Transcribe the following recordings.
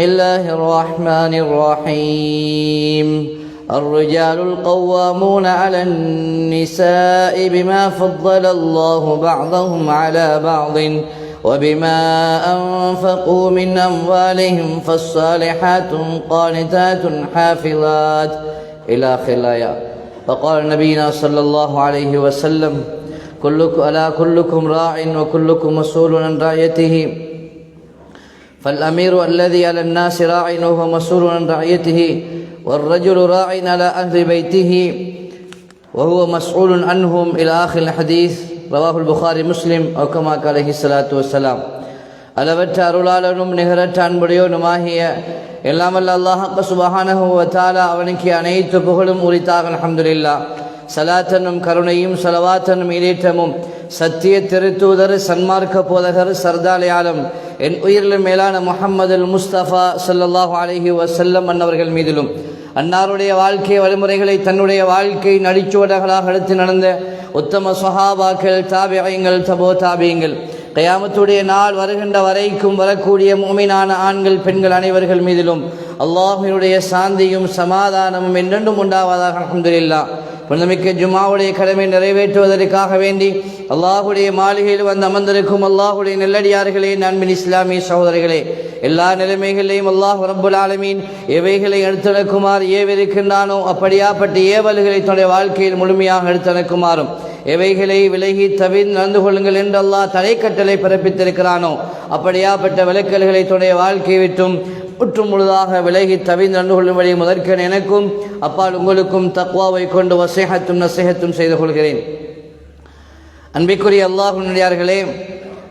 الله الرحمن الرحيم الرجال القوامون على النساء بما فضل الله بعضهم على بعض وبما أنفقوا من أموالهم فالصالحات قانتات حافظات إلى آخر فقال نبينا صلى الله عليه وسلم كلكم ألا كلكم راع وكلكم مسؤول عن رعيته فالأمير الذي على الناس راع وهو مسؤول عن رعيته والرجل راع على أهل بيته وهو مسؤول عنهم إلى آخر الحديث رواه البخاري مسلم أو كما قال عليه الصلاة والسلام அளவற்ற அருளாளனும் நிகரற்ற அன்புடையோனுமாகிய எல்லாமல்ல அல்லாஹ் சுபஹானஹு வ தஆலா அவனுக்கு அனைத்து புகழும் உரித்தாக அல்ஹம்துலில்லா சலாத்தனும் கருணையும் சலவாத்தனும் ஈரேற்றமும் சத்திய திருத்தூதர் சன்மார்க்க போதகர் சர்தாலயாலம் என் உயிரிலும் மேலான முஹம்மது முஸ்தபா ஸல்லல்லாஹு அலஹி வசல்லம் அன்னவர்கள் மீதிலும் அன்னாருடைய வாழ்க்கை வழிமுறைகளை தன்னுடைய வாழ்க்கை நடிச்சுவடகளாக எடுத்து நடந்த உத்தம சுஹாபாக்கள் தாபியங்கள் தபோ தாபியங்கள் கயாமத்துடைய நாள் வருகின்ற வரைக்கும் வரக்கூடிய மூமினான ஆண்கள் பெண்கள் அனைவர்கள் மீதிலும் அல்லாஹினுடைய சாந்தியும் சமாதானமும் என்றென்றும் உண்டாவதாக அஹமதுல்லா புனிதமிக்க ஜுமாவுடைய கடமை நிறைவேற்றுவதற்காக வேண்டி அல்லாஹுடைய மாளிகையில் வந்து அமர்ந்திருக்கும் அல்லாஹுடைய நெல்லடியார்களே நண்பின் இஸ்லாமிய சகோதரிகளே எல்லா நிலைமைகளையும் அல்லாஹ் ரப்புல் ஆலமீன் எவைகளை எடுத்துணக்குமாறு ஏவிருக்கின்றானோ அப்படியாப்பட்ட ஏவல்களை தன்னுடைய வாழ்க்கையில் முழுமையாக எடுத்துணக்குமாறும் எவைகளை விலகி தவிர் நடந்து கொள்ளுங்கள் என்று அல்லாஹ் தலைக்கட்டளை பிறப்பித்திருக்கிறானோ அப்படியாப்பட்ட விளக்கல்களை தன்னுடைய வாழ்க்கை விட்டும் முற்றும் முழுதாக விலகி தவிர்ந்து நடந்து கொள்ளும்படி முதற்கன் எனக்கும் அப்பால் உங்களுக்கும் தக்வாவை கொண்டு வசேகத்தும் நசேகத்தும் செய்து கொள்கிறேன். அன்பிற்குரிய அல்லாஹுடையார்களே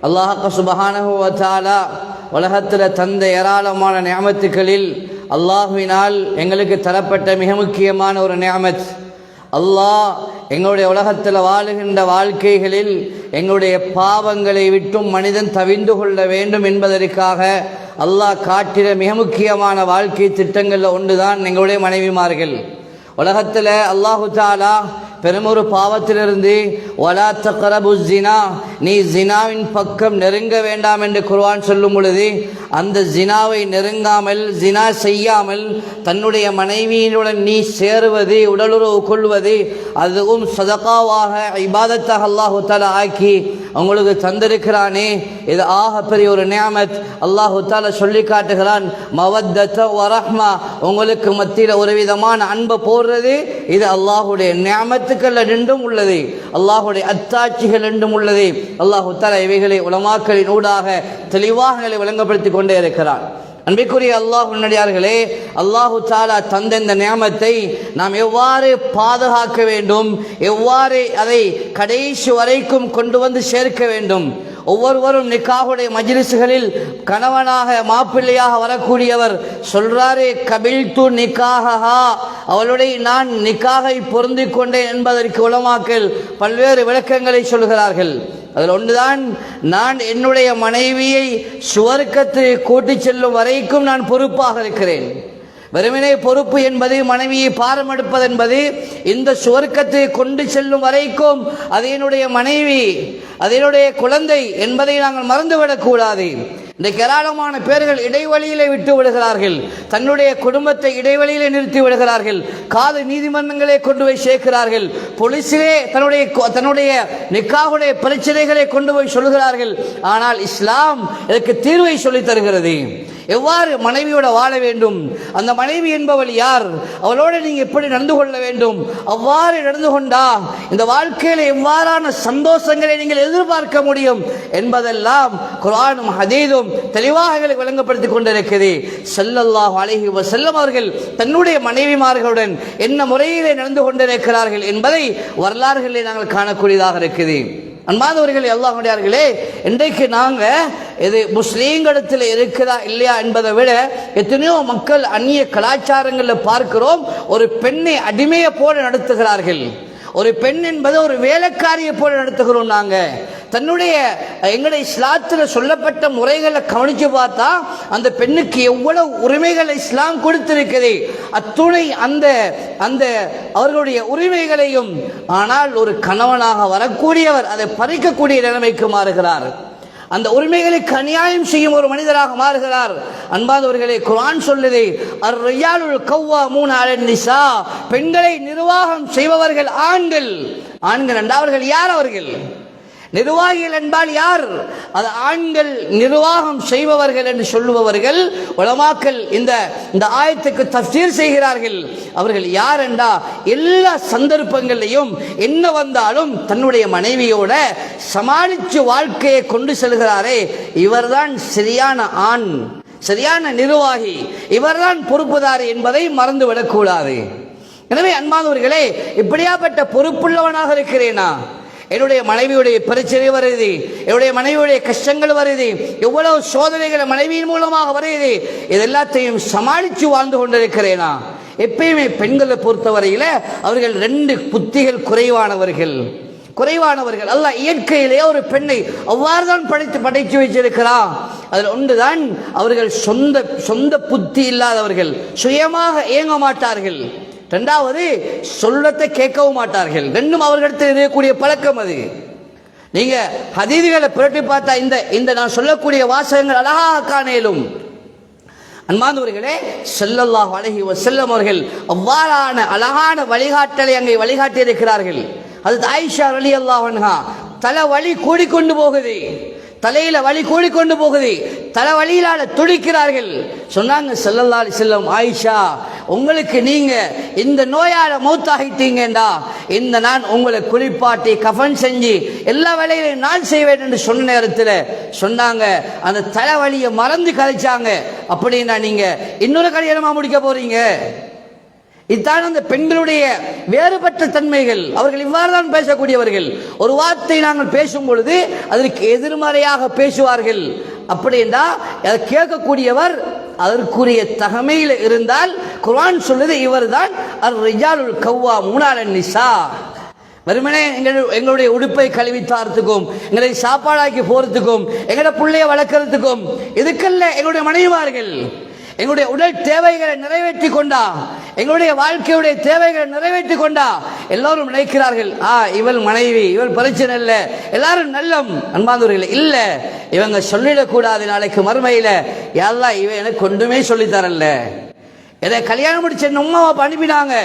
அல்லாஹ் சுபஹானஹுவத்தாலா உலகத்தில் தந்த ஏராளமான நியமத்துக்களில் அல்லாஹுவினால் எங்களுக்கு தரப்பட்ட மிக முக்கியமான ஒரு நியமத். அல்லாஹ் எங்களுடைய உலகத்தில் வாழுகின்ற வாழ்க்கைகளில் எங்களுடைய பாவங்களை விட்டும் மனிதன் தவிந்து கொள்ள வேண்டும் என்பதற்காக அல்லாஹ் காட்டின மிக முக்கியமான வாழ்க்கை திட்டங்களில் ஒன்றுதான் எங்களுடைய மனைவிமார்கள். உலகத்தில் அல்லாஹு தாலா பெருமொரு பாவத்திலிருந்து வலா தக்கரபு ஜினா நீ ஜினாவின் பக்கம் நெருங்க வேண்டாம் என்று குர்வான் சொல்லும் பொழுது அந்த ஜினாவை நெருங்காமல் ஜினா செய்யாமல் தன்னுடைய மனைவியினுடன் நீ சேருவது உடலுறவு கொள்வது அதுவும் சதகாவாக இபாதத்தாக அல்லாஹு தாலா ஆக்கி உங்களுக்கு தந்திருக்கிறானே இது ஆக பெரிய ஒரு நியாமத். அல்லாஹு தாலா சொல்லி காட்டுகிறான் மவத்தத்த வரஹ்மா உங்களுக்கு மத்தியில் ஒரு விதமான அன்பை போடுறது இது அல்லாஹுடைய நியாமத்துக்கள் ரெண்டும் உள்ளது. அல்லாஹுடைய அத்தாட்சிகள் ரெண்டும் உள்ளது. அல்லாஹு தாலா இவைகளை உலமாக்களின் ஊடாக தெளிவாக விளங்கப்படுத்தி கொண்டே இருக்கிறான். அன்பிற்குரிய அல்லாஹ் உன்னடியார்களே அல்லாஹு தாலா தந்த இந்த நியமத்தை நாம் எவ்வாறு பாதுகாக்க வேண்டும்? எவ்வாறு அதை கடைசி வரைக்கும் கொண்டு வந்து சேர்க்க வேண்டும்? ஒவ்வொருவரும் நிக்காகுடைய மஜ்லிசுகளில் கணவனாக மாப்பிள்ளையாக வரக்கூடியவர் சொல்றாரு கபில் து நிக்காகா அவளுடைய நான் நிக்காகை பொருந்தி கொண்டேன் என்பதற்கு உலமாக்கள் பல்வேறு விளக்கங்களை சொல்கிறார்கள். அதில் ஒன்றுதான் நான் என்னுடைய மனைவியை சுவர்க்கத்தில் கூட்டிச் செல்லும் வரைக்கும் நான் பொறுப்பாக இருக்கிறேன். வெறுமனே பொறுப்பு என்பது மனைவியை பாரம் எடுப்பது என்பது இந்த சுவர்க்கத்தை கொண்டு செல்லும் வரைக்கும் அது என்னுடைய மனைவி அதனுடைய குழந்தை என்பதை நாங்கள் மறந்துவிடக்கூடாது இன்றைக்கு ஏராளமான பேர்கள் இடைவெளியிலே விட்டு விடுகிறார்கள். தன்னுடைய குடும்பத்தை இடைவெளியிலே நிறுத்தி விடுகிறார்கள். காது நீதிமன்றங்களே கொண்டு போய் சேர்க்கிறார்கள். போலீஸிலே தன்னுடைய தன்னுடைய நிக்காவுடைய பிரச்சனைகளை கொண்டு போய் சொல்கிறார்கள் ஆனால் இஸ்லாம் இதற்கு தீர்வை சொல்லித் தருகிறது. எவ்வாறு மனைவியோட வாழ வேண்டும்? அந்த மனைவி என்பவள் யார்? அவளோடு நீங்க எப்படி நடந்து கொள்ள வேண்டும்? அவ்வாறு நடந்து கொண்டா இந்த வாழ்க்கையில எவ்வாறான சந்தோஷங்களை நீங்கள் எதிர்பார்க்க முடியும் என்பதெல்லாம் குரானும் ஹதீதும் தெளிவாக எங்களுக்கு விளங்கப்படுத்திக் கொண்டிருக்கிறது. செல்லல்லாஹ் அழகி செல்லம் அவர்கள் தன்னுடைய மனைவிமார்களுடன் என்ன முறையிலே நடந்து கொண்டிருக்கிறார்கள் என்பதை வரலாறுகளிலே நாங்கள் காணக்கூடியதாக இருக்குது. அன்பாதவர்களே அல்லாஹுடையார்களே இன்றைக்கு நாங்கள் இது முஸ்லீம்களிடத்தில் இருக்குதா இல்லையா என்பதை விட எத்தனையோ மக்கள் அந்நிய கலாச்சாரங்களில் பார்க்கிறோம் ஒரு பெண்ணை அடிமையை போல நடத்துகிறார்கள். ஒரு பெண் என்பது ஒரு வேலைக்காரியை போல நடத்துகிறோம் நாங்கள் தன்னுடைய எங்களுடைய இஸ்லாத்தில் சொல்லப்பட்ட முறைகளை கவனித்து பார்த்தா அந்த பெண்ணுக்கு எவ்வளவு உரிமைகளை இஸ்லாம் கொடுத்திருக்கிறது அத்துணை அந்த அந்த அவர்களுடைய உரிமைகளையும் ஆனால் ஒரு கணவனாக வரக்கூடியவர் அதை பறிக்கக்கூடிய நிலைமைக்கு மாறுகிறார். அந்த உரிமைகளுக்கு அநியாயம் செய்யும் ஒரு மனிதராக மாறுகிறார். அன்பாதவர்களே குரான் சொல்லுது அர் ரியாலுல் கவ்வா மூணு அலன் பெண்களை நிர்வாகம் செய்பவர்கள் ஆண்கள். ஆண்கள் என்றால் அவர்கள் யார் அவர்கள்? நிர்வாகிகள் என்பால் யார்? அது ஆண்கள் நிர்வாகம் செய்பவர்கள் என்று சொல்லுபவர்கள் உலமாக்கள் இந்த இந்த ஆயத்துக்கு தப்சீர் செய்கிறார்கள். அவர்கள் யார் என்றா எல்லா சந்தர்ப்பங்களையும் என்ன வந்தாலும் தன்னுடைய மனைவியோட சமாளித்து வாழ்க்கையை கொண்டு செல்கிறாரே இவர்தான் சரியான ஆண் சரியான நிர்வாகி இவர்தான் பொறுப்புதாரி என்பதை மறந்துவிடக்கூடாது. எனவே அன்பானவர்களே இப்படியாப்பட்ட பொறுப்புள்ளவனாக இருக்கிறேனா? என்னுடைய மனைவியுடைய பிரச்சனை வருது. என்னுடைய மனைவியுடைய கஷ்டங்கள் வருது. எவ்வளவு சோதனைகள் மனைவியின் மூலமாக வருது. இது எல்லாத்தையும் சமாளித்து வாழ்ந்து கொண்டிருக்கிறேனா? எப்பயுமே பெண்களை பொறுத்தவரையில் அவர்கள் ரெண்டு புத்திகள் குறைவானவர்கள். குறைவானவர்கள். அல்ல இயற்கையிலே ஒரு பெண்ணை அவ்வாறு தான் படைத்து படைத்து வச்சிருக்கிறான் அதில் ஒன்றுதான் அவர்கள் சொந்த சொந்த புத்தி இல்லாதவர்கள். சுயமாக இயங்க மாட்டார்கள். ரெண்டாவது சொல்லத்தை கேட்கவும் மாட்டார்கள். ரெண்டும் அவர்களிடத்தில் இருக்கக்கூடிய பழக்கம் அது. நீங்க ஹதீதுகளை புரட்டி பார்த்தா இந்த இந்த நான் சொல்லக்கூடிய வாசகங்கள் அழகாக காணேலும். அன்பானவர்களே செல்லல்லாஹ் அலைஹி செல்லம் அவர்கள் அவ்வாறான அழகான வழிகாட்டலை அங்கே வழிகாட்டி இருக்கிறார்கள். அது ஆயிஷா ரலியல்லாஹு அன்ஹா தலை வழி கூடிக்கொண்டு போகுது. தலையில வலி கூடிக்கொண்டு போகுது. தலை வலியிலால துடிக்கிறார்கள். சொன்னாங்க செல்லல்லா செல்லம் ஆயிஷா உங்களுக்கு நீங்க இந்த நோயால மௌத்தாகிட்டீங்கடா இந்த நான் உங்களை குளிப்பாட்டி கஃபன் செஞ்சு எல்லா வேலைகளையும் நான் செய்வேன் என்று சொன்ன நேரத்தில் சொன்னாங்க. அந்த தலைவலியை மறந்து கழிச்சாங்க. அப்படின்னா நீங்க இன்னொரு கல்யாணமா முடிக்க போறீங்க? இதுதான் அந்த பெண்களுடைய வேறுபட்ட தன்மைகள். அவர்கள் இவ்வாறு தான் பேசக்கூடியவர்கள். ஒரு வார்த்தை நாங்கள் பேசும் பொழுது அதற்கு எதிர்மறையாக பேசுவார்கள். அப்படின்னா கேட்கக்கூடியவர் அதற்குரிய தகமையில் இருந்தால் குர்ஆன் சொல்லுது இவர்தான் அர் ரிஜாலுல் கவ்வா மூணாளன் நிசா. வெறுமனே எங்கள் எங்களுடைய உடுப்பை கழுவி தாரத்துக்கும் எங்களை சாப்பாடாக்கி போறதுக்கும் எங்களோட பிள்ளைய வளர்க்கறதுக்கும் இதுக்கல்ல எங்களுடைய மனைவிமார்கள். எங்களுடைய உடல் தேவைகளை நிறைவேற்றி கொண்டா எங்களுடைய வாழ்க்கையுடைய தேவைகளை நிறைவேற்றி கொண்டா எல்லாரும் நினைக்கிறார்கள் ஆ இவள் மனைவி இவள் பிரச்சனை இல்லை எல்லாரும் நல்லம். அன்பாந்தவர்கள் இல்ல இவங்க சொல்லிடக்கூடாது நாளைக்கு மறுமையில் யாரெல்லாம் இவன் எனக்கு ஒன்றுமே சொல்லித் தரல இதை கல்யாணம் முடிச்ச என் உமா அனுப்பினாங்க.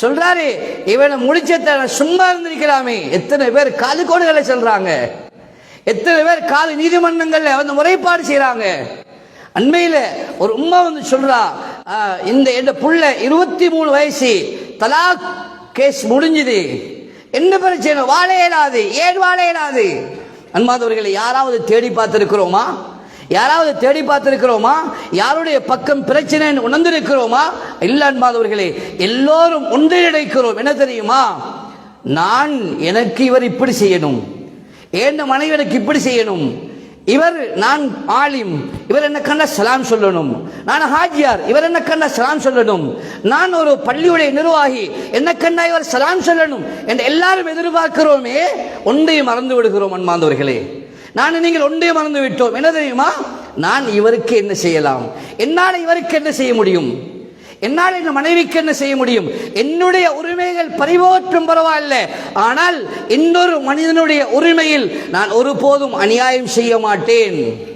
சொல்றாரு இவனை முடிச்ச சும்மா இருந்திருக்கலாமே. எத்தனை பேர் காது கோடுகளை சொல்றாங்க. எத்தனை பேர் காது நீதிமன்றங்கள்ல வந்து முறைப்பாடு செய்யறாங்க அண்மையில் ஒரு உம்மா வந்து சொல்றா இந்த என் புள்ள இருபத்தி மூணு வயசு தலாக் கேஸ் முடிஞ்சுது. என்ன பிரச்சனை? வாழ இயலாது. ஏன் வாழ இயலாது? அன்பாதவர்களை யாராவது தேடி பார்த்துருக்கிறோமா? யாராவது தேடி பார்த்திருக்கிறோமா? யாருடைய பக்கம் பிரச்சனை உணர்ந்திருக்கிறோமா? இல்ல அன்பாதவர்களே எல்லோரும் ஒன்றிணைக்கிறோம் என்ன தெரியுமா? நான் எனக்கு இவர் இப்படி செய்யணும். என் மனைவி எனக்கு இப்படி செய்யணும். இவர் நான் ஆலிம். இவர் என்ன கண்ண சலாம் சொல்லணும்? நான் ஹாஜியார். இவர் என்ன கண்ண சலாம் சொல்லணும்? நான் ஒரு பள்ளியுடைய நிர்வாகி. என்ன கண்ணா இவர் சலாம் சொல்லணும்? என்று எல்லாரும் எதிர்பார்க்கிறோமே ஒன்றையும் மறந்து விடுகிறோம் அன்பாந்தவர்களே. நான் நீங்கள் ஒன்றே மறந்து விட்டோம். என்ன தெரியுமா? நான் இவருக்கு என்ன செய்யலாம்? என்னால் இவருக்கு என்ன செய்ய முடியும்? என்னால் என் மனைவிக்கு என்ன செய்ய முடியும்? என்னுடைய உரிமைகள் பறிவோற்றும் பரவாயில்ல. ஆனால் இன்னொரு மனிதனுடைய உரிமையில் நான் ஒருபோதும் அநியாயம் செய்ய மாட்டேன்.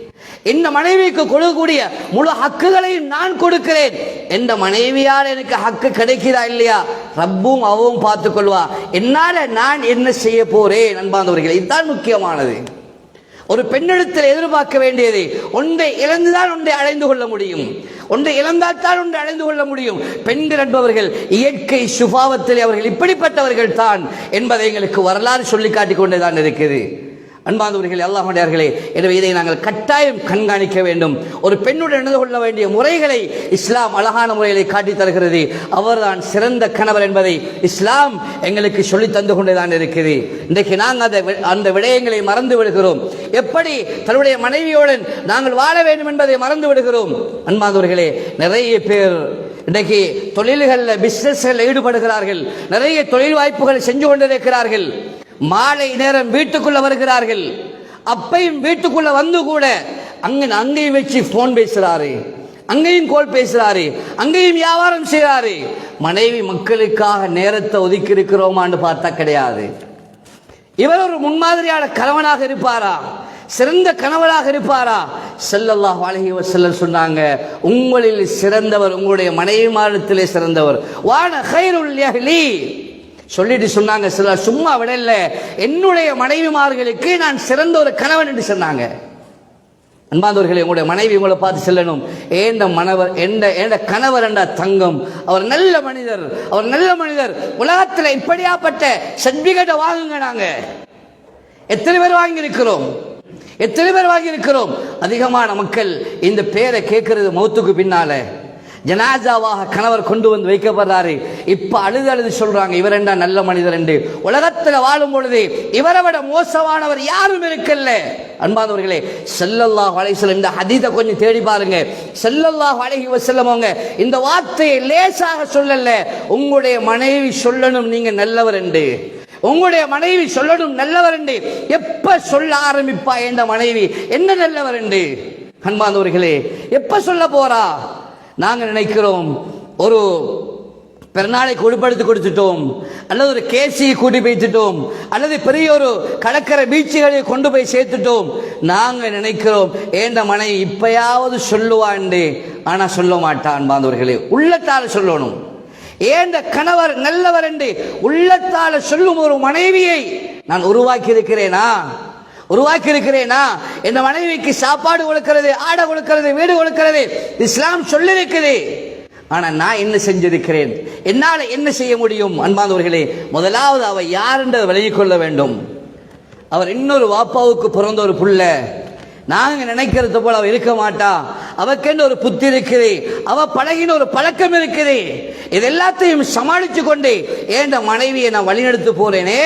இந்த மனைவிக்கு கொடுக்கக்கூடிய முழு ஹக்குகளையும் நான் கொடுக்கிறேன். எந்த மனைவியால் எனக்கு ஹக்கு கிடைக்கிறா இல்லையா? ரப்பும் அவவும் பார்த்துக் கொள்வா என்னால நான் என்ன செய்ய போறேன் அன்பாந்தவர்களே இதுதான் முக்கியமானது. ஒரு பெண்ணிடத்தில் எதிர்பார்க்க வேண்டியது ஒன்றை இழந்துதான் ஒன்றை அடைந்து கொள்ள முடியும். ஒன்றை இழந்தால் தான் ஒன்றை அடைந்து கொள்ள முடியும். பெண்கள் என்பவர்கள் இயற்கை சுபாவத்தில் அவர்கள் இப்படிப்பட்டவர்கள் தான் என்பதை எங்களுக்கு வரலாறு சொல்லி காட்டிக் கொண்டுதான் இருக்குது அன்பாந்தவர்களே அல்லாஹுடையார்களே எனவே இதை நாங்கள் கட்டாயம் கண்காணிக்க வேண்டும். ஒரு பெண்ணுடன் நடந்து கொள்ள வேண்டிய முறைகளை இஸ்லாம் அழகான முறைகளை காட்டித் தருகிறது. அவர்தான் சிறந்த கணவர் என்பதை இஸ்லாம் எங்களுக்கு சொல்லி தந்து கொண்டே தான் இருக்குது. இன்றைக்கு நாங்கள் அந்த வி- அந்த விடயங்களை மறந்து விடுகிறோம். எப்படி தன்னுடைய மனைவியுடன் நாங்கள் வாழ வேண்டும் என்பதை மறந்து விடுகிறோம். அன்பாந்தவர்களே நிறைய பேர் இன்றைக்கு தொழில்களில் பிஸ்னஸ்களில் ஈடுபடுகிறார்கள். நிறைய தொழில் வாய்ப்புகள் செஞ்சு கொண்டிருக்கிறார்கள். மாலை நேரம் வீட்டுக்குள்ள வருகிறார்கள். அப்பையும் வீட்டுக்குள்ள வந்து கூட அங்கே அங்கேயும் வச்சு போன் பேசுறாரு. அங்கேயும் கோல் பேசுறாரு. அங்கேயும் வியாபாரம் செய்றாரு. மனைவி மக்களுக்காக நேரத்தை ஒதுக்கி இருக்கிறோமான்னு பார்த்தா கிடையாது. இவர் ஒரு முன்மாதிரியான கணவனாக இருப்பாரா? சிறந்த கணவராக இருப்பாரா? செல்லல்லா அலைஹி செல்ல சொன்னாங்க உங்களில் சிறந்தவர் உங்களுடைய மனைவி மனைவிமாரத்திலே சிறந்தவர். வான கைருல் சொல்லிட்டு சொன்னாங்க சிலர் சும்மா விடல. என்னுடைய மனைவிமார்களுக்கு நான் சிறந்த ஒரு கணவன் என்று சொன்னாங்க. அன்பாந்தவர்களே உங்களுடைய மனைவி உங்களை பார்த்து செல்லணும். ஏண்ட மனவர் எந்த ஏண்ட கணவர் என்ற தங்கம். அவர் நல்ல மனிதர் அவர் நல்ல மனிதர். உலகத்தில் இப்படியாப்பட்ட சர்டிபிகேட்டை வாங்குங்க நாங்கள் எத்தனை பேர் வாங்கியிருக்கிறோம்? எத்தனை பேர் வாங்கியிருக்கிறோம்? அதிகமான மக்கள் இந்த பேரை கேட்கறது மௌத்துக்கு பின்னால. ஜனாஜாவாக கணவர் கொண்டு வந்து வைக்கப்படுறாரு. இப்ப அழுது அழுது சொல்றாங்க இவர் என்ன நல்ல மனிதர் என்று. உலகத்தில் வாழும் பொழுது இவரை விட மோசமானவர் யாரும் இருக்கல்ல. அன்பானவர்களே செல்லல்லாஹு அலைஹி வஸல்லம் இந்த ஹதீஸை கொஞ்சம் தேடி பாருங்க. செல்லல்லா அலைஹி வஸல்லம் அவங்க இந்த வார்த்தையை லேசாக சொல்லல. உங்களுடைய மனைவி சொல்லணும் நீங்க நல்லவர் என்று. உங்களுடைய மனைவி சொல்லணும் நல்லவர் என்று. எப்ப சொல்ல ஆரம்பிப்பா என்ற மனைவி? என்ன நல்லவர் என்று. அன்பானவர்களே எப்ப சொல்ல போறா? நாங்கள் நினைக்கிறோம் ஒரு பிறநாளை கொடுப்படுத்தி கொடுத்துட்டோம் அல்லது ஒரு கேசியை கூட்டி போய்த்துட்டோம் அல்லது பெரிய ஒரு கடற்கரை பீச்சுகளை கொண்டு போய் சேர்த்துட்டோம். நாங்கள் நினைக்கிறோம் ஏண்ட மனைவி இப்பயாவது சொல்லுவான்டே ஆனால் சொல்ல மாட்டான் பாந்தவர்களே. உள்ளத்தால் சொல்லணும். ஏந்த கணவர் நல்லவர் என்று உள்ளத்தால் சொல்லும் ஒரு மனைவியை நான் உருவாக்கி இருக்கிறேனா உருவாக்கி இருக்கிறேனா இந்த மனைவிக்கு சாப்பாடு கொடுக்கிறது ஆடை கொடுக்கிறது வீடு கொடுக்கிறது இஸ்லாம் சொல்லிருக்குது ஆனால் நான் என்ன செஞ்சிருக்கிறேன்? என்னால் என்ன செய்ய முடியும்? அன்பானவர்களே முதலாவது அவள் யார் என்று விலகிக் கொள்ள வேண்டும். அவர் இன்னொரு வாப்பாவுக்கு பிறந்த ஒரு புள்ள. நாங்கள் நினைக்கிறது போல அவ இருக்க மாட்டா. அவக்கென்று ஒரு புத்தி இருக்குது. அவ பழகின ஒரு பழக்கம் இருக்குது. இது எல்லாத்தையும் சமாளித்து கொண்டு ஏன் மனைவியை நான் வழிநடத்து போறேனே?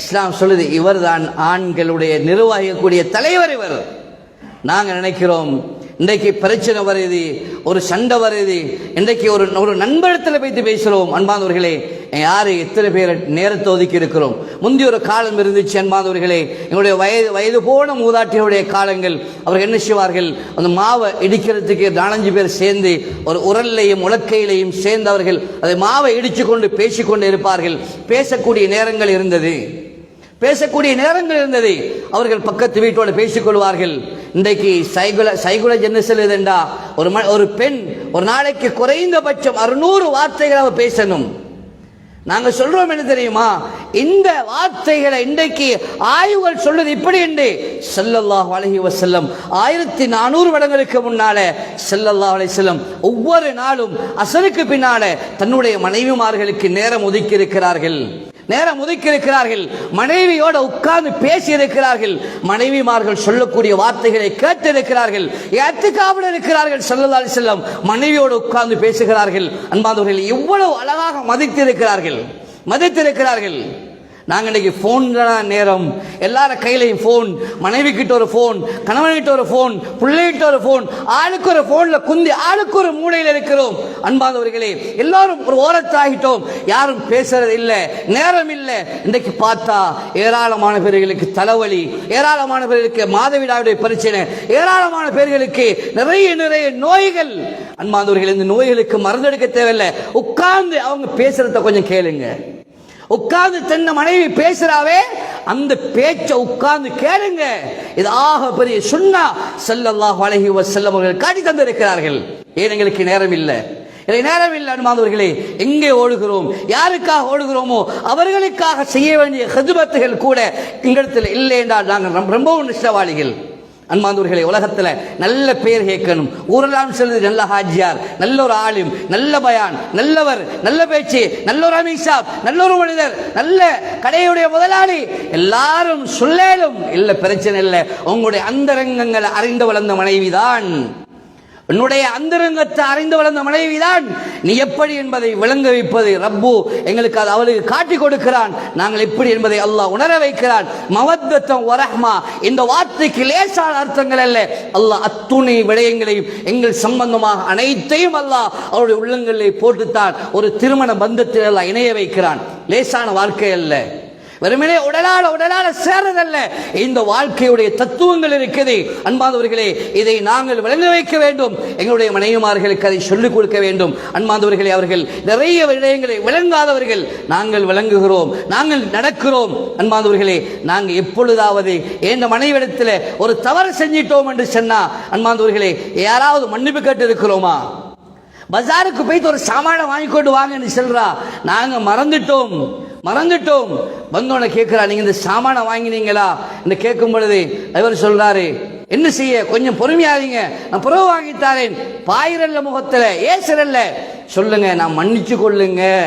இஸ்லாம் சொல்லுது இவர்தான் ஆண்களுடைய நிர்வகிக்கக்கூடிய தலைவர் இவர். நாங்கள் நினைக்கிறோம் இன்றைக்கு பிரச்சனை வருது ஒரு சண்டை வருது இன்றைக்கு ஒரு ஒரு நண்பரிடத்தில் வைத்து பேசுகிறோம் அன்பானவர்களே. யாரு எத்தனை பேர் நேரத்தை ஒதுக்கி இருக்கிறோம்? முந்தைய ஒரு காலம் இருந்துச்சு அன்பானவர்களே. எங்களுடைய வயது வயது போன மூதாட்டியுடைய காலங்கள் அவர்கள் என்ன செய்வார்கள்? அந்த மாவை இடிக்கிறதுக்கு நாலஞ்சு பேர் சேர்ந்து ஒரு உரல்லையும் உலக்கையிலையும் சேர்ந்தவர்கள் அதை மாவை இடிச்சு கொண்டு பேசிக்கொண்டு இருப்பார்கள். பேசக்கூடிய நேரங்கள் இருந்தது. பேசக்கூடிய நேரங்கள் இருந்தது. அவர்கள் பக்கத்து வீட்டோடு பேசிக் கொள்வார்கள் இன்றைக்கு சைகுல சைகுல என்ன சொல்லுதுண்டா ஒரு ம- ஒரு பெண் ஒரு நாளைக்கு குறைந்தபட்சம் அறுநூறு வார்த்தைகள் அவ பேசணும். நாங்கள் சொல்றோம் என்ன தெரியுமா? இந்த வார்த்தைகளை இன்றைக்கு ஆய்வுகள் சொல்லுது இப்படி என்று. செல்லல்லாஹ் அலைஹி வசல்லம் ஆயிரத்தி நானூறு வருடங்களுக்கு முன்னால செல்லல்லா அலைஹி செல்லம் ஒவ்வொரு நாளும் அசலுக்கு பின்னால தன்னுடைய மனைவிமார்களுக்கு நேரம் ஒதுக்கி இருக்கிறார்கள். நேரம் ஒதுக்கி இருக்கிறார்கள் மனைவியோட உட்கார்ந்து பேசி இருக்கிறார்கள் மனைவிமார்கள் சொல்லக்கூடிய வார்த்தைகளை கேட்டு இருக்கிறார்கள் ஏத்துக்காமல் இருக்கிறார்கள் ஸல்லல்லாஹு செல்லம் மனைவியோடு உட்கார்ந்து பேசுகிறார்கள். அன்பாதவர்கள் இவ்வளவு அழகாக மதித்திருக்கிறார்கள். மதித்திருக்கிறார்கள். நாங்கள் இன்றைக்கி ஃபோன் நேரம் எல்லார கையிலையும் ஃபோன் மனைவி கிட்ட ஒரு ஃபோன் கணவன் கிட்ட ஒரு ஃபோன் பிள்ளைகிட்ட ஒரு ஃபோன் ஆளுக்கு ஒரு ஃபோனில் குந்தி ஆளுக்கு ஒரு மூலையில் இருக்கிறோம். அன்பானவர்களே எல்லாரும் ஒரு ஓரத்தாகிட்டோம். யாரும் பேசுறது இல்லை நேரம் இல்லை. இன்றைக்கு பார்த்தா ஏராளமான பேர்களுக்கு தலைவலி ஏராளமான பேர்களுக்கு மாதவிடாவுடைய பிரச்சனை ஏராளமான பேர்களுக்கு நிறைய நிறைய நோய்கள். அன்பானவர்கள் இந்த நோய்களுக்கு மருந்தெடுக்க தேவையில்லை. உட்கார்ந்து அவங்க பேசுறத கொஞ்சம் கேளுங்க. உட்கார்ந்து தன்னை மனைவி பேசுறாவே அந்த பேச்சை உட்கார்ந்து கேளுங்க. இதாக பெரிய சுண்ணா செல்லல்லாஹ் அலைஹி வஸல்லம் அவர்கள் காட்டி தந்திருக்கிறார்கள். ஏன் எங்களுக்கு நேரம் இல்லை? நேரம் இல்லை அனுமாதவர்களே எங்கே ஓடுகிறோம்? யாருக்காக ஓடுகிறோமோ அவர்களுக்காக செய்ய வேண்டிய ஹிதுமத்துகள் கூட எங்களிடத்தில் இல்லை என்றால் நாங்கள் ரொம்ப- ரொம்பவும் நிஷ்டவாளிகள். அன்பாந்தவர்களே உலகத்துல நல்ல பேர் கேட்கணும். ஊரெல்லாம் செல்வது நல்ல ஹாஜியார் நல்ல ஒரு ஆளும் நல்ல பயான் நல்லவர் நல்ல பேச்சு நல்ல ஒரு அமீசாப் நல்ல ஒரு மனிதர் நல்ல கடையுடைய முதலாளி. எல்லாரும் சொல்லேலும் இல்லை பிரச்சனை இல்லை. உங்களுடைய அந்தரங்கங்களை அறிந்து வளர்ந்த மனைவிதான் உன்னுடைய அந்தரங்கத்தை அறிந்து வளர்ந்த மனைவிதான். நீ எப்படி என்பதை விளங்க வைப்பது? ரப்பு எங்களுக்கு அது அவளுக்கு காட்டி கொடுக்கிறான். நாங்கள் எப்படி என்பதை அல்லாஹ் உணர வைக்கிறான். மவத்தம் வரஹ்மா இந்த வார்த்தைக்கு லேசான அர்த்தங்கள் அல்ல. அல்லாஹ் அத்துணை விடயங்களையும் எங்கள் சம்பந்தமாக அனைத்தையும் அல்லாஹ் அவருடைய உள்ளங்களில் போட்டுத்தான் ஒரு திருமண பந்தத்தில் அல்லாஹ் இணைய வைக்கிறான். லேசான வாழ்க்கை அல்ல. வெறுமனே உடலால் உடலால சேரதல்ல. இந்த வாழ்க்கையுடைய தத்துவங்கள் இருக்குது. அன்பாந்தவர்களே இதை நாங்கள் விளங்க வைக்க வேண்டும். எங்களுடைய மனைவிமார்களுக்கு அதை சொல்லிக் கொடுக்க வேண்டும். அன்பாந்தவர்களே அவர்கள் நிறைய விடயங்களை விளங்காதவர்கள் நாங்கள் விளங்குகிறோம். நாங்கள் நடக்கிறோம். அன்பாந்தவர்களே நாங்கள் எப்பொழுதாவது எந்த மனைவிடத்தில் ஒரு தவறு செஞ்சிட்டோம் என்று சொன்னா அன்பாந்தவர்களே யாராவது மன்னிப்பு கேட்டு இருக்கிறோமா பஜாருக்கு போயிட்டு ஒரு சாமான வாங்கி கொண்டு வாங்கன்னு சொல்றா. நாங்க மறந்துட்டோம். மறந்துட்டோம். வந்தோடனே கேட்கிறா நீங்க இந்த சாமானை வாங்கினீங்களா? என்று கேட்கும் பொழுது அவர் சொல்றாரு என்ன செய்ய கொஞ்சம் பொறுமையாதீங்க நான் புறவு வாங்கித்தாரேன் பாயிரல்ல முகத்துல ஏசரல்ல. சொல்லுங்க நான் மன்னிச்சு கொள்ளுங்க.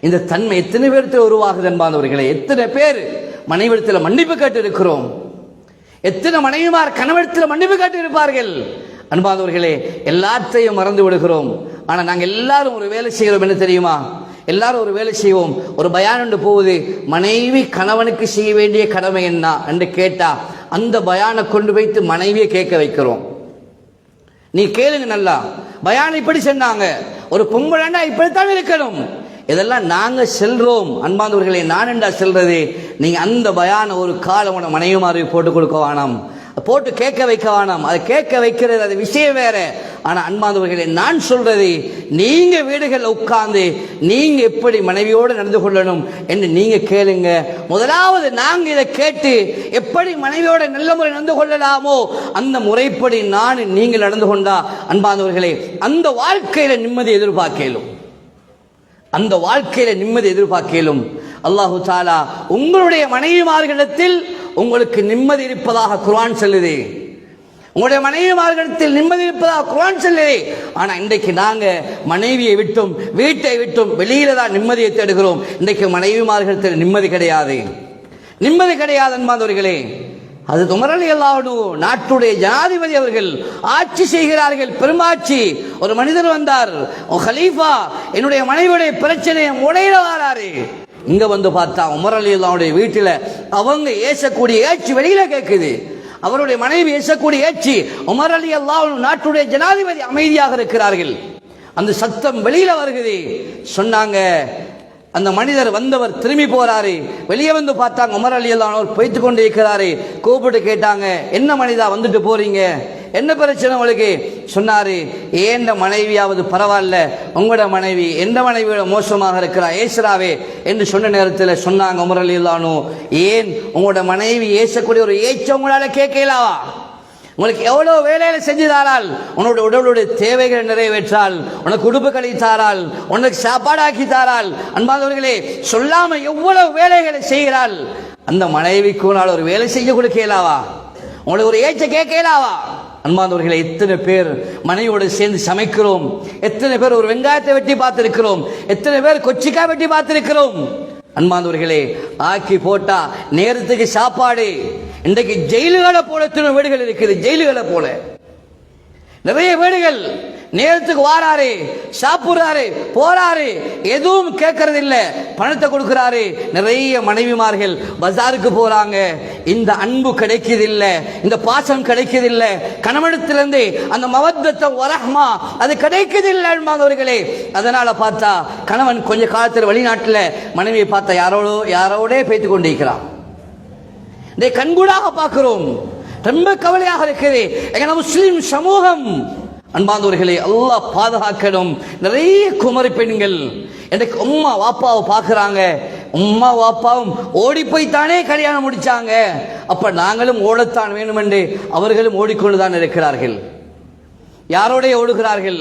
இந்த தன்மை எத்தனை பேர்த்து உருவாகுது என்பாதவர்களே எத்தனை பேர் மனைவிடத்தில் மன்னிப்பு கேட்டு இருக்கிறோம் எத்தனை மனைவிமார் கணவனத்தில் மன்னிப்பு கேட்டு இருப்பார்கள் அன்பாதவர்களே எல்லாத்தையும் மறந்து விடுகிறோம். ஆனால் நாங்கள் எல்லாரும் ஒரு வேலை செய்கிறோம் என்ன தெரியுமா? எல்லாரும் ஒரு வேலை செய்வோம். ஒரு பயான் ஒன்று போகுது. மனைவி கணவனுக்கு செய்ய வேண்டிய கடமை என்ன என்று கேட்டா அந்த பயானை கொண்டு வைத்து மனைவியை கேட்க வைக்கிறோம். நீ கேளுங்க நல்லா. பயான் இப்படி சொன்னாங்க. ஒரு பொம்பளைன்னா இப்படித்தான் இருக்கணும். இதெல்லாம் நாங்க செல்றோம். அன்பாந்தவர்களே நான் என்றா செல்றது? நீங்க அந்த பயான ஒரு காலம் உன மனைவிமாரி போட்டு கொடுக்க வேணாம். போட்டு கேட்க வைக்க வேணாம். அதை கேட்க வைக்கிறது அது விஷயம் வேற. ஆனால் அன்பாந்தவர்களே நான் சொல்றது நீங்க வீடுகள் உட்கார்ந்து நீங்க எப்படி மனைவியோடு நடந்து கொள்ளணும் என்று நீங்க கேளுங்க. முதலாவது நாங்க இதை கேட்டு எப்படி மனைவியோட நல்ல முறை நடந்து கொள்ளலாமோ அந்த முறைப்படி நான் நீங்கள் நடந்து கொண்டா அன்பாந்தவர்களே அந்த வாழ்க்கையில நிம்மதி எதிர்பார்க்கலும். அந்த வாழ்க்கையில நிம்மதி எதிர்பார்க்கலும். அல்லாஹு தாலா உங்களுடைய மனைவிமார்களிடத்தில் உங்களுக்கு நிம்மதி இருப்பதாக குர்ஆன் சொல்லுது. உங்களுடைய மனைவி மார்க்கத்தில் நிம்மதி இருப்பதாக குரான் சொல்லுது. ஆனால் இன்றைக்கு நாங்கள் மனைவியை விட்டும் வீட்டை விட்டும் வெளியில தான் நிம்மதியை தேடுகிறோம். இன்றைக்கு மனைவி மார்க்கத்தில் நிம்மதி கிடையாது. நிம்மதி கிடையாது அன்பாந்தவர்களே அது துமரலி அல்லாஹ்வு நாட்டுடைய ஜனாதிபதி அவர்கள் ஆட்சி செய்கிறார்கள். பெருமாட்சி ஒரு மனிதர் வந்தார். ஹலீஃபா என்னுடைய மனைவியுடைய பிரச்சனையை உடையில வாராரு. இங்க வந்து பார்த்தா உமர் அலி அல்லாவுடைய வீட்டில் அவங்க ஏசக்கூடிய ஏச்சு வெளியில கேட்குது அவருடைய மனைவி ஏசக்கூடிய ஏச்சு உமர் அலி அல்லாஹ் நாட்டுடைய ஜனாதிபதி அமைதியாக இருக்கிறார்கள். அந்த சத்தம் வெளியில வருகிறது சொன்னாங்க அந்த மனிதர் வந்தவர் திரும்பி போறாரு. வெளியே வந்து பார்த்தாங்க உமர் அலி அல்லாஹ் போய்த்து கொண்டு இருக்கிறாரு கூப்பிட்டு கேட்டாங்க என்ன மனிதா வந்துட்டு போறீங்க? என்ன பிரச்சனை உங்களுக்கு? சொன்னாரு ஏண்ட மனைவியாவது பரவாயில்ல? உங்களோட மனைவி எந்த மனைவியோட மோசமாக இருக்கிறா? ஏசுறாவே என்று சொன்ன நேரத்தில் சொன்னாங்க உமர் அலி ஏன் உங்களோட மனைவி ஏசக்கூடிய ஒரு ஏச்ச உங்களால கேட்கலாவா? உங்களுக்கு எவ்வளவு வேலையில செஞ்சு தாரால் உன்னோட உடலுடைய தேவைகளை நிறைவேற்றால் உனக்கு உடுப்புகளை தாரால் உனக்கு சாப்பாடாக்கி தாரால் அன்பாதவர்களே சொல்லாம எவ்வளவு வேலைகளை செய்கிறாள்? அந்த மனைவிக்கு உன்னால் ஒரு வேலை செய்ய கொடுக்கலாவா? உங்களுக்கு ஒரு ஏச்ச கேட்கலாவா? அன்பானவர்களை எத்தனை பேர் மனைவியோடு சேர்ந்து சமைக்கிறோம். எத்தனை பேர் ஒரு வெங்காயத்தை வெட்டி பார்த்திருக்கிறோம். எத்தனை பேர் கொச்சிக்காய் வெட்டி பார்த்திருக்கிறோம். அன்பானவர்களே ஆக்கி போட்டா நேரத்துக்கு சாப்பாடு. இன்றைக்கு ஜெயிலுகளை போல எத்தனை வீடுகள் இருக்குது ஜெயிலுகளை போல. நிறைய வீடுகள் நேரத்துக்கு வாராரு சாப்பிடுறாரு போறாரு. எதுவும் கேட்கறது இல்லை பணத்தை கொடுக்கிறாரு. நிறைய மனைவிமார்கள் பஜாருக்கு போறாங்க. இந்த அன்பு கிடைக்குது இல்லை இந்த பாசம் கிடைக்குது இல்லை கணவனத்திலிருந்து அந்த மவத்தத்தை வரஹ்மா அது கிடைக்குது இல்ல அவர்களே அதனால பார்த்தா கணவன் கொஞ்ச காலத்தில் வெளிநாட்டில் மனைவியை பார்த்தா யாரோடோ யாரோடே பேத்து கொண்டிருக்கிறான். இதை கண்கூடாக பார்க்கிறோம். ரொம்ப கவலையாக இருக்குது. எங்க முஸ்லிம் சமூகம் அன்பாந்தவர்களே அல்லாஹ் பாதுகாக்கணும். நிறைய குமரி பெண்கள் எனக்கு உம்மா வாப்பாவை பார்க்குறாங்க. உம்மா வாப்பாவும் ஓடி போய்த்தானே கல்யாணம் முடித்தாங்க அப்போ நாங்களும் ஓடத்தான் வேணும் என்று அவர்களும் ஓடிக்கொண்டுதான் இருக்கிறார்கள். யாரோடைய ஓடுகிறார்கள்?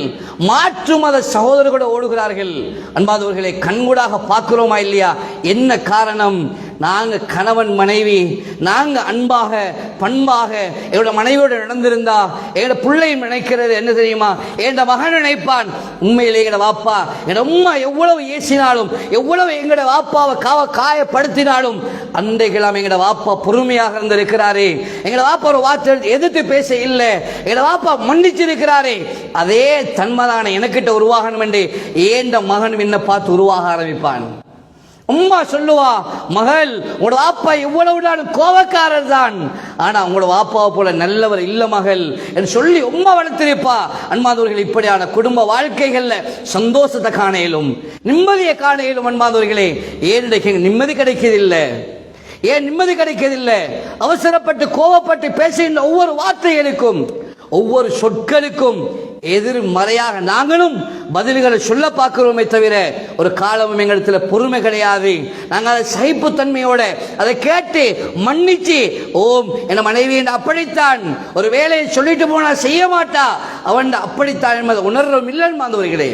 மாற்று மத சகோதரர்களோட ஓடுகிறார்கள். அன்பாதவர்களை கண்கூடாக பார்க்கிறோமா இல்லையா? என்ன காரணம்? நாங்கள் கணவன் மனைவி நாங்கள் அன்பாக பண்பாக என்னோட மனைவியோடு நடந்திருந்தா எங்களோட பிள்ளை நினைக்கிறது என்ன தெரியுமா? என்னோட மகன் நினைப்பான் உண்மையிலே எங்களோட வாப்பா என் அம்மா எவ்வளவு ஏசினாலும் எவ்வளவு எங்களோட வாப்பாவை காவ காயப்படுத்தினாலும் அன்றைக்கெல்லாம் எங்களோட வாப்பா பொறுமையாக இருந்திருக்கிறாரே. எங்களோட வாப்பா ஒரு வார்த்தை எதிர்த்து பேச இல்லை. எங்களோட வாப்பா மன்னிச்சிருக்கிறாரே. அதே தன்மதான எனக்கிட்ட உருவாகணும் என்று ஏந்த மகன் என்ன பார்த்து உருவாக ஆரம்பிப்பான்? உம்மா சொல்லுவா மகள் உங்களோட வாப்பா இவ்வளவுதான் கோபக்காரர் தான். ஆனா உங்களோட வாப்பாவை போல நல்லவர் இல்ல மகள் என்று சொல்லி உம்மா வளர்த்திருப்பா. அன்பாதவர்கள் இப்படியான குடும்ப வாழ்க்கைகள்ல சந்தோஷத்தை காணையிலும் நிம்மதியை காணையிலும் அன்மாதவர்களே அன்பாதவர்களே ஏன் நிம்மதி கிடைக்கிறதில்லை ஏன் நிம்மதி கிடைக்கிறதில்லை அவசரப்பட்டு கோவப்பட்டு பேசுகின்ற ஒவ்வொரு வார்த்தைகளுக்கும் ஒவ்வொரு சொற்களுக்கும் எதிர்மறையாக நாங்களும் பதில்களை சொல்ல பார்க்கிறோமே தவிர ஒரு காலமும் எங்களிடத்தில் பொறுமை கிடையாது. நாங்கள் அதை சகிப்புத்தன்மையோட அதை கேட்டு மன்னிச்சு ஓம் என் மனைவி என்று அப்படித்தான் ஒரு வேலையை சொல்லிட்டு போனா செய்ய மாட்டா அவன் அப்படித்தான் என்பதை உணர்றோம் இல்லைன்னு மாந்தவர்களே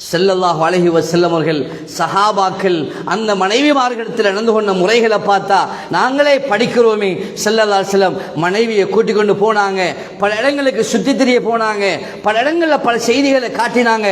செல்லல்லாஹ் அழகி செல்லவர்கள் சஹாபாக்கள் அந்த மனைவிமார்களிடத்தில் நடந்து கொண்ட முறைகளை பார்த்தா நாங்களே படிக்கிறோமே செல்லல்லா செல்லம் மனைவியை கூட்டிக் கொண்டு போனாங்க பல இடங்களுக்கு சுற்றி திரிய போனாங்க பல இடங்களில் பல செய்திகளை காட்டினாங்க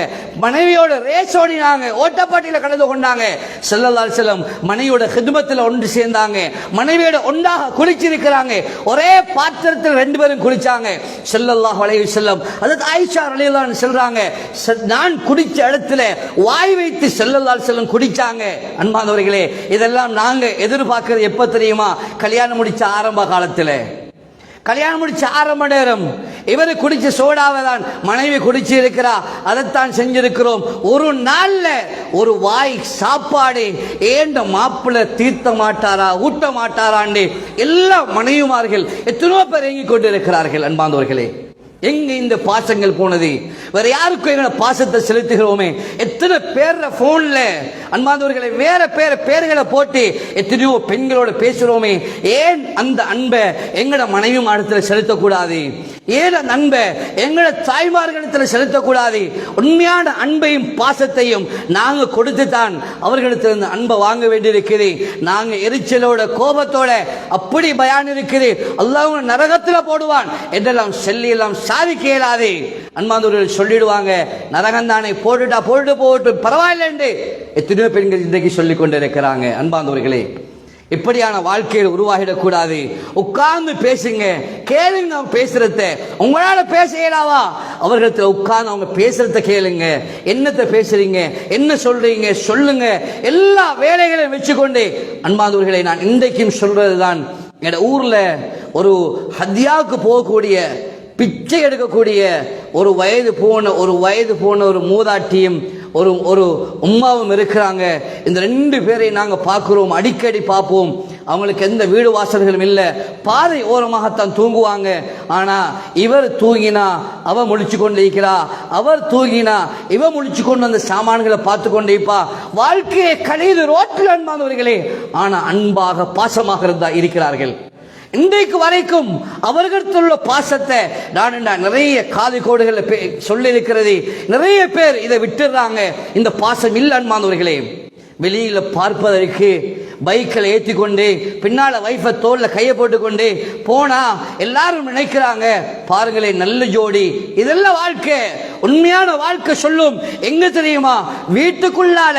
மனைவியோட ரேஸ் ஓடினாங்க ஓட்டப்பாட்டியில் கலந்து கொண்டாங்க. செல்லல்லா செல்லம் மனைவியோட ஹிதுமத்தில் ஒன்று சேர்ந்தாங்க மனைவியோட ஒன்றாக குளிச்சிருக்கிறாங்க ஒரே பாத்திரத்தில் ரெண்டு பேரும் குளிச்சாங்க. செல்லல்லாஹ் அழகி செல்லம் அதாவது ஆயிஷா ரலியல்லாஹு சொல்றாங்க "செ- நான் குடிச்ச இடத்துல வாய் வைத்து செல்லல்லால் செல்லும் குடிச்சாங்க. அன்பானவர்களே இதெல்லாம் நாங்க எதிர்பார்க்கறது எப்ப தெரியுமா? கல்யாணம் முடிச்ச ஆரம்ப காலத்துல. கல்யாணம் முடிச்ச ஆரம்ப நேரம். இவர் குடிச்ச சோடாவை தான் மனைவி குடிச்சு இருக்கிறா அதைத்தான் செஞ்சிருக்கிறோம். ஒரு நாள்ல ஒரு வாய் சாப்பாடு ஏண்ட மாப்பிள்ளை தீர்த்த மாட்டாரா ஊட்ட மாட்டாராண்டு எல்லா மனைவிமார்கள் எத்தனோ பேர் இயங்கிக் கொண்டிருக்கிறார்கள் அன்பாந்தவர்களே எங்க இந்த பாசங்கள் போனது? வேற யாருக்கும் எங்களை பாசத்தை செலுத்துகிறோமே? எத்தனை பேர்ல போன்ல அன்பாந்தவர்களை வேற பேர பேர்களை போட்டு எத்தனையோ பெண்களோட பேசுறோமே ஏன் அந்த அன்பை எங்கட மனைவி மாடத்தில் செலுத்தக்கூடாது? ஏன் அன்பை எங்களை தாய்மார்களிடத்தில் செலுத்தக்கூடாது. உண்மையான அன்பையும் பாசத்தையும் நாங்கள் கொடுத்து தான் அவர்களிடத்திலிருந்து அன்பை வாங்க வேண்டியிருக்குது நாங்கள் எரிச்சலோட கோபத்தோட அப்படி பயான் இருக்குது. அல்லாஹ் நரகத்தில் போடுவான். என்றெல்லாம் சொல்லி எல்லாம் சாதிக்க இயலாது அன்பாந்தவர்கள் சொல்லிடுவாங்க. நரகம் தானே போட்டுட்டா போட்டு போட்டு பரவாயில்லை என்று எத்தனையோ பெண்கள் இன்றைக்கு சொல்லிக் கொண்டிருக்கிறாங்க அன்பாந்தவர்களே இப்படியான வாழ்க்கையில் உருவாகிடக்கூடாது. உட்கார்ந்து பேசுங்க. கேளுங்க அவங்க பேசுறத. உங்களால பேச இயலாவா அவர்களிடத்துல உட்கார்ந்து அவங்க பேசுறத கேளுங்க. என்னத்தை பேசுறீங்க? என்ன சொல்றீங்க? சொல்லுங்க. எல்லா வேலைகளையும் வச்சுக்கொண்டு. அன்பாந்தவர்களை நான் இன்றைக்கும் சொல்றதுதான். என் ஊர்ல ஒரு ஹத்யாவுக்கு போகக்கூடிய பிச்சை எடுக்கக்கூடிய ஒரு வயது போன ஒரு வயது போன ஒரு மூதாட்டியும் ஒரு ஒரு உம்மாவும் இருக்கிறாங்க. இந்த ரெண்டு பேரை நாங்கள் பார்க்குறோம் அடிக்கடி பார்ப்போம். அவங்களுக்கு எந்த வீடு வாசல்களும் இல்லை. பாதை ஓரமாகத்தான் தூங்குவாங்க. ஆனால் இவர் தூங்கினா அவ முழிச்சு கொண்டு இருக்கிறா. அவர் தூங்கினா இவ முழிச்சு கொண்டு அந்த சாமான்களை பார்த்து கொண்டு இருப்பா. வாழ்க்கையை கழிது ரோட்டில் அன்பானவர்களே. ஆனால் அன்பாக பாசமாக இருந்தா இருக்கிறார்கள். இன்றைக்கு வரைக்கும் அவர்களிடத்தில் உள்ள பாசத்தை நான் இந்த நிறைய காது கோடுகளை சொல்லியிருக்கிறது. நிறைய பேர் இதை விட்டுடுறாங்க. இந்த பாசம் இல்லை அன்பானவர்களே. வெளியில் பார்ப்பதற்கு பைக்கில் ஏற்றி கொண்டு பின்னால் வைஃபை தோளில் கையை போட்டுக்கொண்டு போனால் எல்லாரும் நினைக்கிறாங்க பாருங்களேன் நல்ல ஜோடி. இதெல்லாம் வாழ்க்கை. உண்மையான வாழ்க்கை சொல்லும். எங்கே தெரியுமா? வீட்டுக்குள்ளால.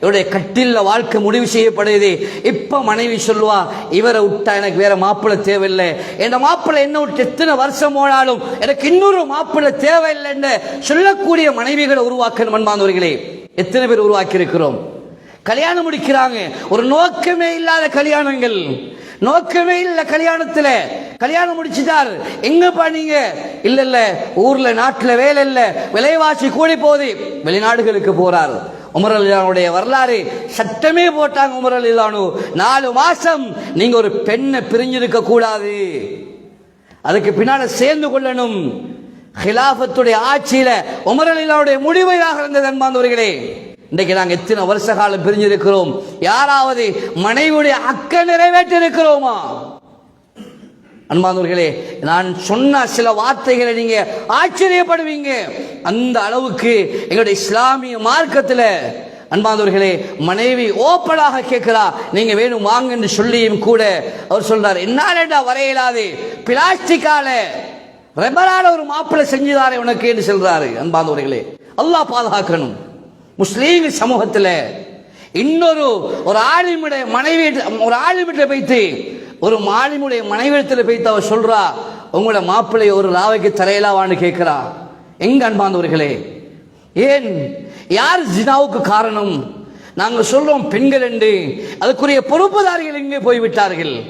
இவருடைய கட்டில வாழ்க்கை முடிவு செய்யப்படுது இப்ப மனைவி சொல்லுவா இவரை விட்டா எனக்கு வேற மாப்பிள்ளை தேவையில்லை. என் மாப்பிள்ளை என்ன விட்டு எத்தனை வருஷம் போனாலும் எனக்கு இன்னொரு மாப்பிள்ளை தேவையில்லைன்னு சொல்லக்கூடிய மனைவிகளை உருவாக்கணும் மண்பாந்தவர்களே எத்தனை பேர் உருவாக்கி இருக்கிறோம் கல்யாணம் முடிக்கிறாங்க. ஒரு நோக்கமே இல்லாத கல்யாணங்கள். நோக்கமே இல்ல கல்யாணத்துல. கல்யாணம் முடிச்சுட்டார். எங்க பண்ணீங்க இல்ல இல்ல. ஊர்ல நாட்டுல வேலை இல்ல. விலைவாசி கூடி போகுது வெளிநாடுகளுக்கு போறார். உமர் அலிலானுடைய வரலாறு சட்டமே போட்டாங்க உமர் அலிலானு நாலு மாசம் நீங்க ஒரு பெண்ணை பிரிஞ்சிருக்க கூடாது. அதுக்கு பின்னால சேர்ந்து கொள்ளணும். ஹிலாஃபத்துடைய ஆட்சியில உமர் அலிலாவுடைய முடிவையாக இருந்தது அன்பாந்தவர்களே இன்றைக்கு நாங்க எத்தனை வருஷ காலம் பிரிஞ்சிருக்கிறோம்? யாராவது மனைவியுடைய அக்க நிறைவேற்றி அன்பானவர்களே நான் சொன்ன சில வார்த்தைகளை நீங்க ஆச்சரியப்படுவீங்க. அந்த அளவுக்கு எங்களுடைய இஸ்லாமிய மார்க்கத்தில் அன்பாந்தவர்களே மனைவி ஓப்பனாக கேட்கிறா நீங்க வேணும் வாங்க என்று சொல்லியும் கூட அவர் சொல்றார். என்னாலடா வரையலாது பிளாஸ்டிக்கால ரெபரால ஒரு மாப்பிள்ளை செஞ்சுதாரே உனக்கு என்று சொல்றாரு அன்பாந்தவர்களே அல்லாஹ் பாதுகாக்கணும். முஸ்லீம் சமூகத்தில் இன்னொரு ஒரு ஆளுமிட மனைவி ஒரு ஆலிமிட்ட வைத்து ஒரு மாலிமுடைய மனைவிடத்தில் போய்த்து அவர் சொல்றா உங்களோட மாப்பிள்ளை ஒரு ராவைக்கு தலையிலாவான்னு கேட்கிறா. எங்க அன்பாந்தவர்களே ஏன்? யார் ஜினாவுக்கு காரணம்? நாங்கள் சொல்றோம் பெண்கள் என்று. அதுக்குரிய பொறுப்புதாரிகள் எங்கே போய்விட்டார்கள்.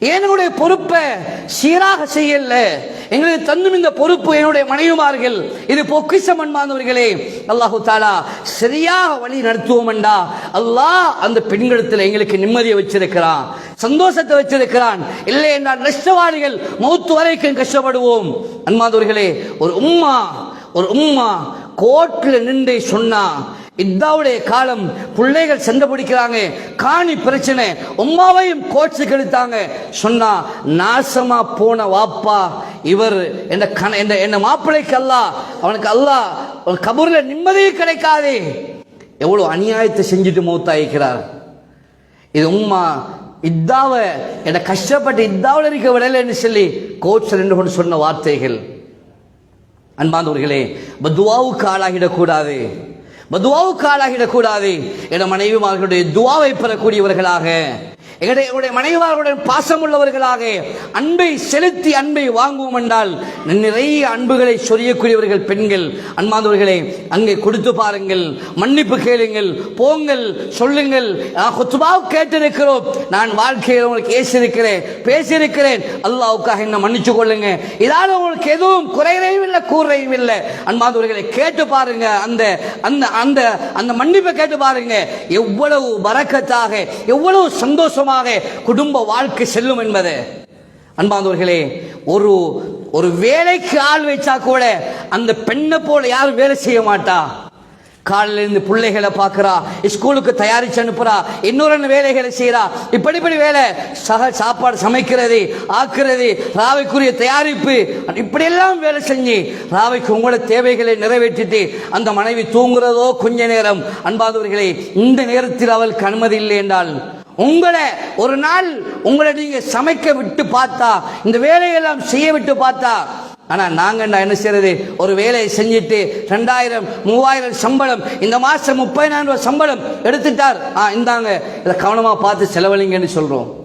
என்னுடைய பொறுப்பை சீராக செய்யல? எங்களுக்கு தந்தும் இந்த பொறுப்பு என்னுடைய மனைவிமார்கள் இது பொக்கிஷம் அன்பானவர்களே அல்லாஹு தாலா சரியாக வழி நடத்துவோம்டா அல்லாஹ் அந்த பெண்களிடத்தில் எங்களுக்கு நிம்மதியை வச்சிருக்கிறான் சந்தோஷத்தை வச்சிருக்கிறான். இல்லை என்றால் நஷ்டவாளிகள் மௌத்து வரைக்கும் கஷ்டப்படுவோம். அன்பானவர்களே ஒரு உம்மா ஒரு உம்மா கோட்டில் நின்று சொன்னா இதாவுடைய காலம் பிள்ளைகள் சண்டை பிடிக்கிறாங்க. காணி பிரச்சனை. உம்மாவையும் கோட்ஸுக்கு எடுத்தாங்க சொன்னா நாசமா போன வாப்பா. இவர் என்ன கண என்ன என்ன மாப்பிள்ளைக்கு அல்லா. அவனுக்கு அல்லாஹ் கபூரில் கபூர்ல நிம்மதியே கிடைக்காதே. எவ்வளவு அநியாயத்தை செஞ்சுட்டு மௌத்தாயிக்கிறார் இது உம்மா இதாவை என்னை கஷ்டப்பட்டு இதாவில் இருக்க விடலைன்னு சொல்லி கோட்ஸ் ரெண்டு கொண்டு சொன்ன வார்த்தைகள். அன்பாந்தவர்களே பதுவாவுக்கு ஆளாகிடக்கூடாது. மதுவாவுக்கு ஆளாகிடக்கூடாது. என மனைவிமார்களுடைய துவாவை பெறக்கூடியவர்களாக எங்களுடைய மனைவாருடன் மனைவிமார்களுடன் பாசம் உள்ளவர்களாக அன்பை செலுத்தி அன்பை வாங்குவோம் என்றால் நிறைய அன்புகளை சொரியக்கூடியவர்கள் பெண்கள் அன்பாந்தவர்களே அங்கே கொடுத்து பாருங்கள் மன்னிப்பு கேளுங்கள் போங்கள் சொல்லுங்கள். கொத்துபாவு கேட்டிருக்கிறோம். நான் வாழ்க்கையில் உங்களுக்கு ஏசிருக்கிறேன் பேசியிருக்கிறேன். அல்லாவுக்காக என்ன மன்னிச்சு கொள்ளுங்க. இதால உங்களுக்கு எதுவும் குறையறையும் இல்லை கூறையும் இல்லை. அன்பாந்தவர்களை கேட்டு பாருங்க. அந்த அந்த அந்த அந்த மன்னிப்பை கேட்டு பாருங்க. எவ்வளவு வரக்கத்தாக எவ்வளவு சந்தோஷம் சந்தோஷமாக குடும்ப வாழ்க்கை செல்லும் என்பது. அன்பாந்தவர்களே ஒரு ஒரு வேலைக்கு ஆள் வச்சா கூட அந்த பெண்ணை போல யாரும் வேலை செய்ய மாட்டா. காலையில இருந்து பிள்ளைகளை பார்க்குறா ஸ்கூலுக்கு தயாரிச்சு அனுப்புறா இன்னொரு வேலைகளை செய்யறா இப்படி இப்படி வேலை சக சாப்பாடு சமைக்கிறது ஆக்குறது ராவைக்குரிய தயாரிப்பு இப்படியெல்லாம் வேலை செஞ்சு ராவைக்கு உங்களோட தேவைகளை நிறைவேற்றிட்டு அந்த மனைவி தூங்குறதோ கொஞ்ச நேரம். அன்பாதவர்களே இந்த நேரத்தில் அவளுக்கு அனுமதி இல்லை என்றால் உங்களை ஒரு நாள் உங்களை நீங்க சமைக்க விட்டு பார்த்தா இந்த வேலையெல்லாம் செய்ய விட்டு பார்த்தா ஆனால் நாங்க என்ன செய்யறது? ஒரு வேலையை செஞ்சுட்டு ரெண்டாயிரம் மூவாயிரம் சம்பளம் இந்த மாசம் முப்பதினாயிரம் ரூபாய் சம்பளம் எடுத்துட்டார். ஆ இந்தாங்க இதை கவனமா பார்த்து செலவழிங்கன்னு சொல்றோம்.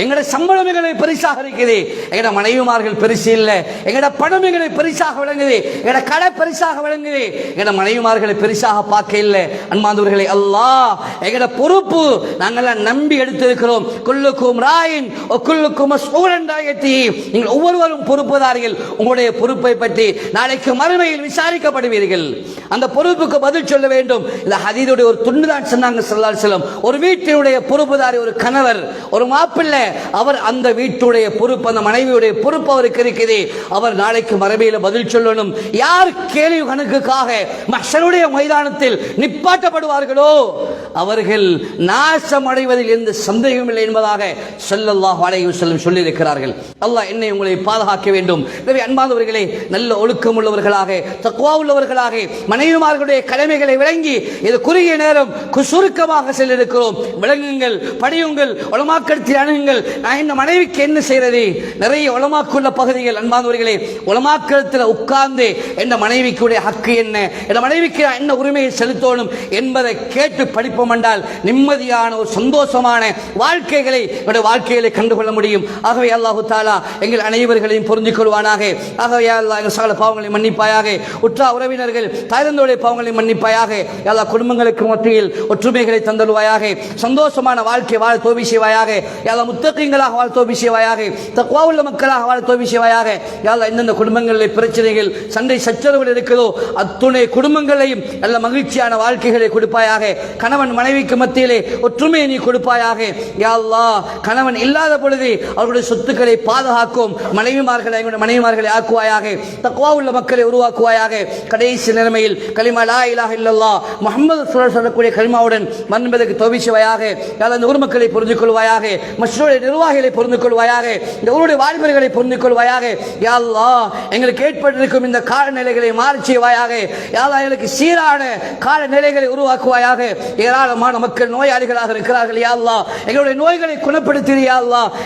எங்களோட சம்பளம் எங்களை பெருசாக இருக்குது. எங்கட மனைவிமார்கள் பெருசு இல்லை. எங்கட பணம் எங்களை பெருசாக விளங்குது எங்கட கடை பெருசாக விளங்குது எங்கட மனைவிமார்களை பெருசாக பார்க்க இல்லை. அன்பாந்தவர்களை அல்லாஹ் எங்கட பொறுப்பு நாங்கெல்லாம் நம்பி எடுத்திருக்கிறோம். குல்லுக்கும் ராயின் குல்லுக்கும் சூழண்டாயத்தி நீங்கள் ஒவ்வொருவரும் பொறுப்புதாரிகள். உங்களுடைய பொறுப்பை பற்றி நாளைக்கு மறுமையில் விசாரிக்கப்படுவீர்கள். அந்த பொறுப்புக்கு பதில் சொல்ல வேண்டும். இந்த ஹதீதுடைய ஒரு துண்டு தான் சொன்னாங்க சொல்லால் செல்லும் ஒரு வீட்டினுடைய பொறுப்புதாரி ஒரு கணவர் ஒரு மாப்பிள்ளை அவர் அந்த வீட்டுடைய பொறுப்பு அந்த மனைவியுடைய பொறுப்பு அவருக்கு இருக்குது. அவர் நாளைக்கு மரபையில் பதில் சொல்லணும். யார் கேள்வி கணக்குக்காக மஷருடைய மைதானத்தில் நிப்பாட்டப்படுவார்களோ அவர்கள் நாசம் அடைவதில் எந்த சந்தேகம் இல்லை என்பதாக சொல்லல்லாஹ் அலைஹி வஸல்லம் சொல்லியிருக்கிறார்கள். அல்லாஹ் என்னை உங்களை பாதுகாக்க வேண்டும். எனவே அன்பானவர்களே நல்ல ஒழுக்கம் உள்ளவர்களாக தக்குவா உள்ளவர்களாக மனைவிமார்களுடைய கடமைகளை விளங்கி இது குறுகிய நேரம் கு- சுருக்கமாக செல்லிருக்கிறோம். விளங்குங்கள் படியுங்கள் உலமாக்கடத்தில் அணுகுங்கள். நான் இந்த மனைவிக்கு என்ன செய்யறது? நிறைய உலமாக்குள்ள பகுதிகள். அன்பானவர்களே உலமாக்கடத்தில் உட்கார்ந்து என் மனைவிக்குடைய ஹக்கு என்ன? என் மனைவிக்கு என்ன உரிமையை செலுத்தணும் என்பதை கேட்டு படிப்போம் என்றால் நிம்மதியான ஒரு சந்தோஷமான வாழ்க்கைகளை என்னுடைய வாழ்க்கைகளை கண்டுகொள்ள முடியும். ஆகவே அல்லாஹு தாலா எங்கள் அனைவர்களையும் புரிஞ்சுக் கொள்வானாக. ஆகவே அல்லா எங்கள் சகல பாவங்களை மன்னிப்பாயாக. உற்றா உறவினர்கள் தாய்ந்தோடைய பாவங்களை மன்னிப்பாயாக. எல்லா குடும்பங்களுக்கு மத்தியில் ஒற்றுமைகளை தந்தருவாயாக. சந்தோஷமான வாழ்க்கை வாழ தோவி செய்வாயாக. எல்லா முத்த முத்தகங்களாக வாழ தோவி செய்வாயாக தக்குவாவுள்ள மக்களாக வாழ தோவி செய்வாயாக எல்லா எந்தெந்த குடும்பங்களில் பிரச்சனைகள் சண்டை சச்சரவுகள் இருக்கிறதோ அத்துணை குடும்பங்களையும் நல்ல மகிழ்ச்சியான வாழ்க்கைகளை கொடுப்பாயாக. கணவன் மனைவிக்கு மத்தியிலே ஒற்றுமையை நீ கொடுப்பாயாக. யாழ்லா கணவன் இல்லாத பொழுது அவர்களுடைய சொத்துக்களை பாதுகாக்கும் மனைவிமார்களை மனைவிமார்களை ஆக்குவாயாக. தக்குவா உள்ள மக்களை உருவாக்குவாயாக. கடைசி நிலைமையில் கலிமா லா இலாக இல்லல்லா முகமது சுரர் சொல்லக்கூடிய கலிமாவுடன் மன்பதற்கு தோபிச்சுவாயாக. யாழ் அந்த ஊர் மக்களை புரிந்து கொள்வாயாக மற்றொரு நிர்வாகிகளை பொருந்து கொள்வாயாக. இந்த ஊருடைய வாலிபர்களை பொருந்து கொள்வாயாக. யாழ்லா எங்களுக்கு ஏற்பட்டிருக்கும் இந்த காலநிலைகளை மாறி செய்வாயாக எங்களுக்கு சீரான காலநிலைகளை உருவாக்குவாயாக. ஏராளமான மக்கள் நோயாளிகளாக இருக்கிறார்கள். யாழ்லா எங்களுடைய நோய்களை குணப்படுத்தியா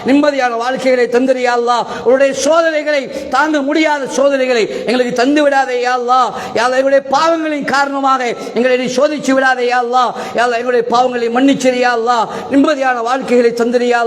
நிம்மதியான வாழ்க்கைகளை தந்திரியா உங்களுடைய சோதனைகளை தாங்க முடியாத சோதனைகளை எங்களுக்கு தந்து விடாதே யாழ்லா அல்லாஹ். எங்களுடைய பாவங்களின் காரணமாக எங்களை நீ சோதிச்சு விடாதே யாழ்லா யாழ்லா எங்களுடைய பாவங்களை மன்னிச்சிரியா நிம்மதியான வாழ்க்கைகளை தந்திரியா